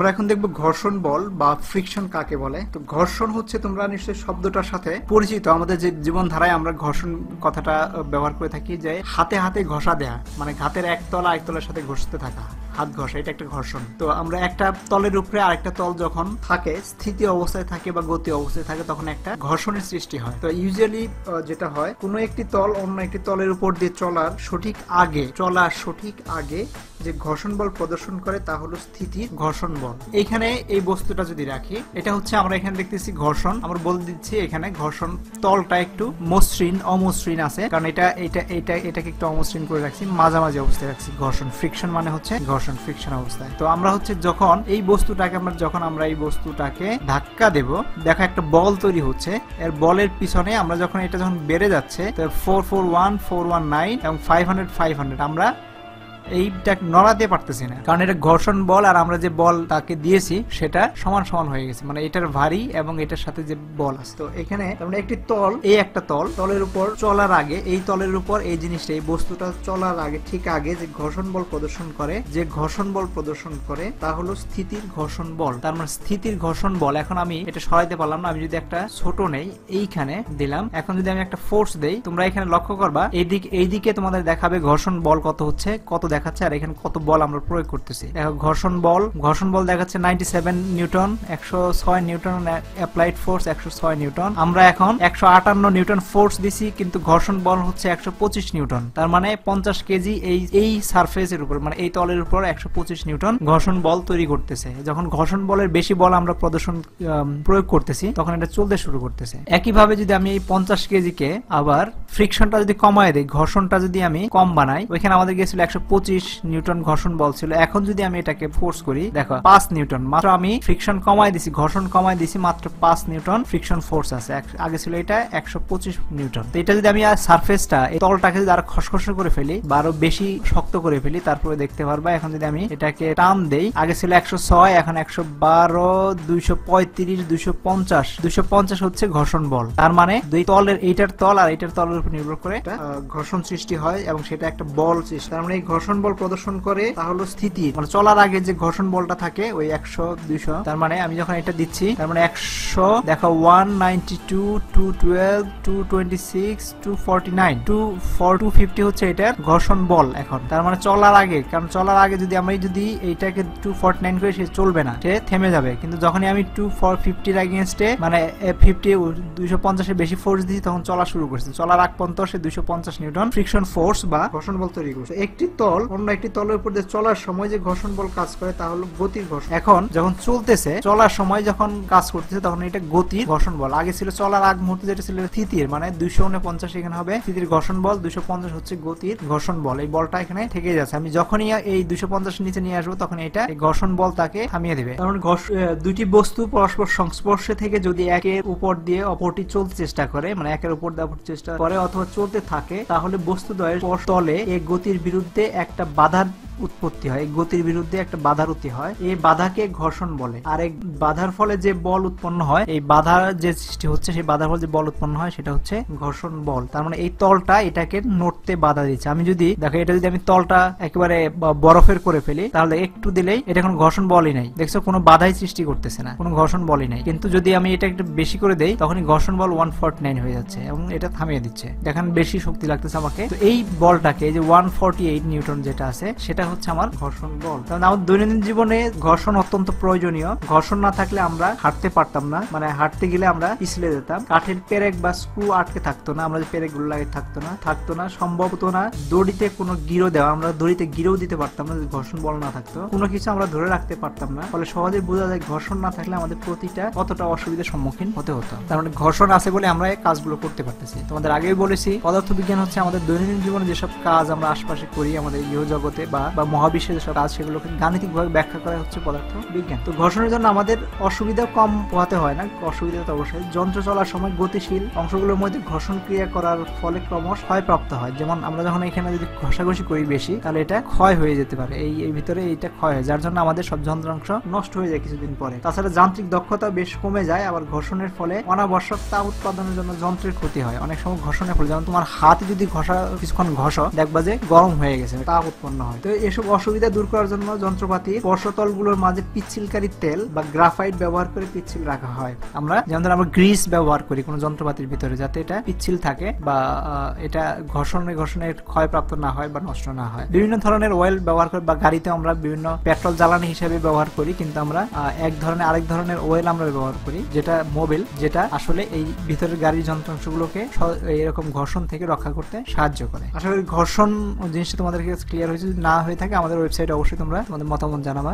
আমরা এখন দেখব ঘর্ষণ বল বা ফ্রিকশন কাকে বলে। তো ঘর্ষণ হচ্ছে তোমরা নিশ্চয়ই শব্দটার সাথে পরিচিত। আমাদের যে জীবন ধারায় আমরা ঘর্ষণ কথাটা ব্যবহার করে থাকি যে হাতে হাতে ঘষা দেয়া মানে ঘাতের একতলা একতলার সাথে ঘষতে থাকা। হাত ঘষা, এটা একটা ঘর্ষণ। তো আমরা একটা তলের উপরে আরেকটা তল যখন থাকে, স্থিতি অবস্থায় থাকে বা গতি অবস্থায় থাকে, তখন একটা ঘর্ষণের সৃষ্টি হয়। তো ইউজুয়ালি যেটা হয়, কোনো একটি তল অন্য একটি তলের উপর দিয়ে চলার সঠিক আগে, চলার সঠিক আগে যে ঘর্ষণ বল প্রদর্শন করে, তা হলো স্থিতির ঘর্ষণ বল। এইখানে এই বস্তুটা যদি রাখি, এটা হচ্ছে আমরা এখানে দেখতেছি ঘর্ষণ। আমরা বলে দিচ্ছি এখানে ঘর্ষণ তলটা একটু মসৃণ, অমসৃণ আছে। কারণ এটা এটা এটা, এটাকে একটু অমসৃণ করে রাখছি, মাঝামাঝি অবস্থায় রাখছি ঘর্ষণ। ফ্রিকশন মানে হচ্ছে ঘর্ষণ। ফ্রিকশন অবস্থায়। তো আমরা হচ্ছে যখন এই বস্তুটাকে আমরা যখন আমরা এই বস্তুটাকে ধাক্কা দেব, দেখো একটা বল তৈরি হচ্ছে। এর বলের পিছনে আমরা যখন এটা যখন বেড়ে যাচ্ছে four four one four one nine এবং ফাইভ হান্ড্রেড ফাইভ হান্ড্রেড আমরা এইটা নড়াতে পারতেছি না। কারণ এটা ঘর্ষণ বল আর আমরা যে বল তাকে দিয়েছি, সেটা সমান সমান হয়ে গেছে। মানে এটার ভারী এবং এটার সাথে যে বল আছে। তো এখানে একটি তল, এই একটা তল, তলের উপর চলার আগে, এই তলের উপর এই জিনিসটা, এই বস্তুটা চলার আগে, ঠিক আগে যে ঘর্ষণ বল প্রদর্শন করে, যে ঘর্ষণ বল প্রদর্শন করে, তা হলো স্থিতির ঘর্ষণ বল। তার মানে স্থিতির ঘর্ষণ বল। এখন আমি এটা সরাইতে পারলাম না। আমি যদি একটা ছোট নেই, এইখানে দিলাম। এখন যদি আমি একটা ফোর্স দেই, তোমরা এখানে লক্ষ্য করবা এইদিক এইদিকে তোমাদের দেখাবে ঘর্ষণ বল কত হচ্ছে, কত দেখাচ্ছে আর এখানে কত বল আমরা প্রয়োগ করতেছি। দেখো, ঘর্ষণ বল ঘর্ষণ বল দেখাচ্ছে নাইনটি সেভেন নিউটন, একশো ছয় নিউটন অ্যাপ্লাইড ফোর্স একশো ছয় নিউটন। আমরা এখন একশো আটান্ন নিউটন ফোর্স দিছি, কিন্তু ঘর্ষণ বল হচ্ছে একশো পঁচিশ নিউটন। তার মানে পঞ্চাশ কেজি এই এই সারফেসের উপর মানে এই তলের উপর একশো পঁচিশ নিউটন ঘর্ষণ বল তৈরি করতেছে। যখন ঘর্ষণ বলের বেশি বল আমরা প্রদর্শন প্রয়োগ করতেছি, তখন এটা চলতে শুরু করতেছে। একইভাবে যদি আমি এই পঞ্চাশ কেজিকে আবার ফ্রিকশনটা যদি কমায় দিই, ঘর্ষণটা যদি আমি কম বানাই, ওইখানে আমাদের গিয়েছিল একশো পঁচিশ নিউটন ঘর্ষণ বল ছিল। এখন যদি আমি এটাকে ফোর্স করি, দেখো, পাঁচ নিউটন, মাত্র আমি ফ্রিকশন কমাই দিছি, ঘর্ষণ কমাই দিছি, মাত্র পাঁচ নিউটন ফ্রিকশন ফোর্স আছে। আগে ছিল এটা একশো পঁচিশ নিউটন। তো এটা যদি আমি আর সারফেসটা এই তলটাকে যদি আরও খসখসে করে ফেলি বা আরও বেশি শক্ত করে ফেলি, তারপরে দেখতে পারবা, এখন যদি আমি এটাকে টান দেই, আগে ছিল একশো ছয়, এখন একশো বারো, দুইশো পঁয়ত্রিশ, দুইশো পঞ্চাশ। দুইশো পঞ্চাশ হচ্ছে ঘর্ষণ বল। তার মানে দুই তলের, এইটার তল আর এইটার তলের উপর নির্ভর করে ঘর্ষণ সৃষ্টি হয় এবং সেটা একটা বল সৃষ্টি তার মানে এই ঘর্ষণ বল প্রদর্শন করে, তা হলো স্থিতি। মানে চলার আগে যে ঘর্ষণ বলটা থাকে, ওই একশো, দুইশো। তার মানে আমি যখন এটা দিচ্ছি, তার মানে একশো, দেখো one ninety two two twelve two twenty six two forty nine two four two fifty হচ্ছে এটার ঘর্ষণ বল এখন। তার মানে চলার আগে, কারণ চলার আগে যদি আমি যদি এইটাকে টু ফর্টি নাইন করে, সে চলবে না, সে থেমে যাবে। কিন্তু যখনই আমি টু ফোর ফিফটির এগেনস্টে মানে ফিফটি দুইশো পঞ্চাশের বেশি ফোর্স দিয়েছি, তখন চলা শুরু করছে। চলার আগ পর্যন্ত সে দুইশো পঞ্চাশ নিউটন ফ্রিকশন ফোর্স বা ঘর্ষণ বল তৈরি করছে। একটি তল অন্য একটি তলের উপর দিয়ে চলার সময় যে ঘর্ষণ বল কাজ করে তা হলো গতির ঘর্ষণ। এখন যখন চলতেছে চলার সময় যখন কাজ করতেছে তখন এটা গতির ঘর্ষণ বল। আগে ছিল চলার আগ মুহূর্তে যেটা ছিল স্থিতির মানে দুইশো উনপঞ্চাশ এখানে হবে। স্থিতির ঘর্ষণ বল দুইশো পঞ্চাশ হচ্ছে গতির ঘর্ষণ বল। এই বলটা এখানে থেকে যাচ্ছে। আমি যখনই এই দুইশো পঞ্চাশ নিচে নিয়ে আসব তখন এটা ঘর্ষণ বল তাকে থামিয়ে দেবে। কারণ আহ, দুইটি বস্তু পরস্পর সংস্পর্শে থেকে যদি একের উপর দিয়ে অপরটি চলতে চেষ্টা করে মানে একের উপর দিয়ে অপরটি চেষ্টা করে অথবা চলতে থাকে তাহলে বস্তু দ্বয়ের তলে এই গতির বিরুদ্ধে একটা বাধার উৎপত্তি হয়, এই গতির বিরুদ্ধে একটা বাধার উৎপত্তি হয়। এই বাধাকে ঘর্ষণ বলে। আর এই বাধার ফলে যে বল উৎপন্ন হয়, এই বাধা যে সৃষ্টি হচ্ছে, সেই বাধার ফলে যে বল উৎপন্ন হয়, সেটা হচ্ছে ঘর্ষণ বল। তার মানে এই তলটা এটাকে নড়তে বাধা দিচ্ছে। আমি যদি, দেখো, এটা যদি আমি তলটা একেবারে বরফের করে ফেলি, তাহলে একটু দিলেই এটা কোনো ঘর্ষণ বলই নাই। দেখছ, কোনো বাধাই সৃষ্টি করতেছে না, কোনো ঘর্ষণ বলই নাই। কিন্তু যদি আমি এটা একটু বেশি করে দেই, তখনই ঘর্ষণ বল ওয়ান ফর্টি নাইন হয়ে যাচ্ছে এবং এটা থামিয়ে দিচ্ছে। দেখেন, বেশি শক্তি লাগতেছে আমাকে। তো এই বলটাকে যে ওয়ান ফর্টি এইট নিউটন যেটা আছে, সেটা হচ্ছে আমার ঘর্ষণ বল। কারণ আমার দৈনন্দিন জীবনে ঘর্ষণ অত্যন্ত প্রয়োজনীয়। ঘর্ষণ না থাকলে আমরা হাঁটতে পারতাম না। মানে হাঁটতে গেলে আমরা পিছলে যেতাম। কাঠের পেরেক বা স্ক্রু আটকে থাকতো না। আমরা যে পেরেকগুলো লাগে থাকতো না। থাকতো না। সম্ভব হতো না দড়িতে কোনো গিরো দেওয়া। আমরা দড়িতে গিরেও দিতে পারতাম না ঘর্ষণ বল না থাকতো। কোনো কিছু আমরা ধরে রাখতে পারতাম না। ফলে সহজে বোঝা যায় ঘর্ষণ না থাকলে আমাদের প্রতিটা কতটা অসুবিধার সম্মুখীন হতে হতো। তার মানে ঘর্ষণ আছে বলে আমরা এই কাজগুলো করতে পারতেছি। তোমাদের আগেই বলেছি পদার্থ বিজ্ঞান হচ্ছে আমাদের দৈনন্দিন জীবনে যেসব কাজ আমরা আশপাশে করি, আমাদের ইহ জগতে বা বা মহাবিশ্বে যেসব কাজ সেগুলোকে গাণিতিকভাবে ব্যাখ্যা করা হচ্ছে পদার্থ বিজ্ঞান। তো ঘর্ষণের জন্য আমাদের অসুবিধা কম হওয়াতে হয় না। অসুবিধা তো অবশ্যই। যন্ত্র চলার সময় গতিশীল অংশগুলোর মধ্যে ঘর্ষণ ক্রিয়া করার ফলে ক্রমশ ক্ষয়প্রাপ্ত হয়। যেমন আমরা যখন এখানে যদি ঘষাঘষি করি বেশি, তাহলে এটা ক্ষয় হয়ে যেতে পারে। এই এই ভিতরে এইটা ক্ষয় হয়, যার জন্য আমাদের সব যন্ত্রাংশ নষ্ট হয়ে যায় কিছুদিন পরে। তাছাড়া যান্ত্রিক দক্ষতা বেশ কমে যায়, আবার ঘর্ষণের ফলে অনাবশ্যক তাপ উৎপাদনের জন্য যন্ত্রের ক্ষতি হয়। অনেক সময় ঘর্ষণের ফলে, যেমন তোমার হাতে যদি ঘষা, কিছুক্ষণ ঘষ, দেখবা যে গরম হয়ে গেছে, তাপ উৎপন্ন হয়। তো এসব অসুবিধা দূর করার জন্য যন্ত্রপাতি স্পর্শতলগুলোর মাঝে পিচ্ছিলকারী তেল বা গ্রাফাইট ব্যবহার করে পিচ্ছিল রাখা হয়। আমরা যেমন আমরা গ্রিস ব্যবহার করি কোনো যন্ত্রপাতির ভিতরে যাতে এটা পিচ্ছিল থাকে বা এটা ঘর্ষণে ঘর্ষণের ক্ষয়প্রাপ্ত না হয় বা নষ্ট না হয়। বিভিন্ন ধরনের অয়েল ব্যবহার করি বা গাড়িতে আমরা বিভিন্ন পেট্রোল জ্বালানি হিসেবে ব্যবহার করি, কিন্তু আমরা এক ধরনের আরেক ধরনের অয়েল আমরা ব্যবহার করি, যেটা মোবিল যেটা আসলে এই ভিতরের গাড়ির যন্ত্রাংশগুলোকে এরকম ঘর্ষণ থেকে রক্ষা করতে সাহায্য করে। আসলে ঘর্ষণ জিনিসটা তোমাদের কাছে ক্লিয়ার হয়েছে না হয়ে থাকে আমাদের ওয়েবসাইটে অবশ্যই তোমরা তোমাদের মতামত জানাবা।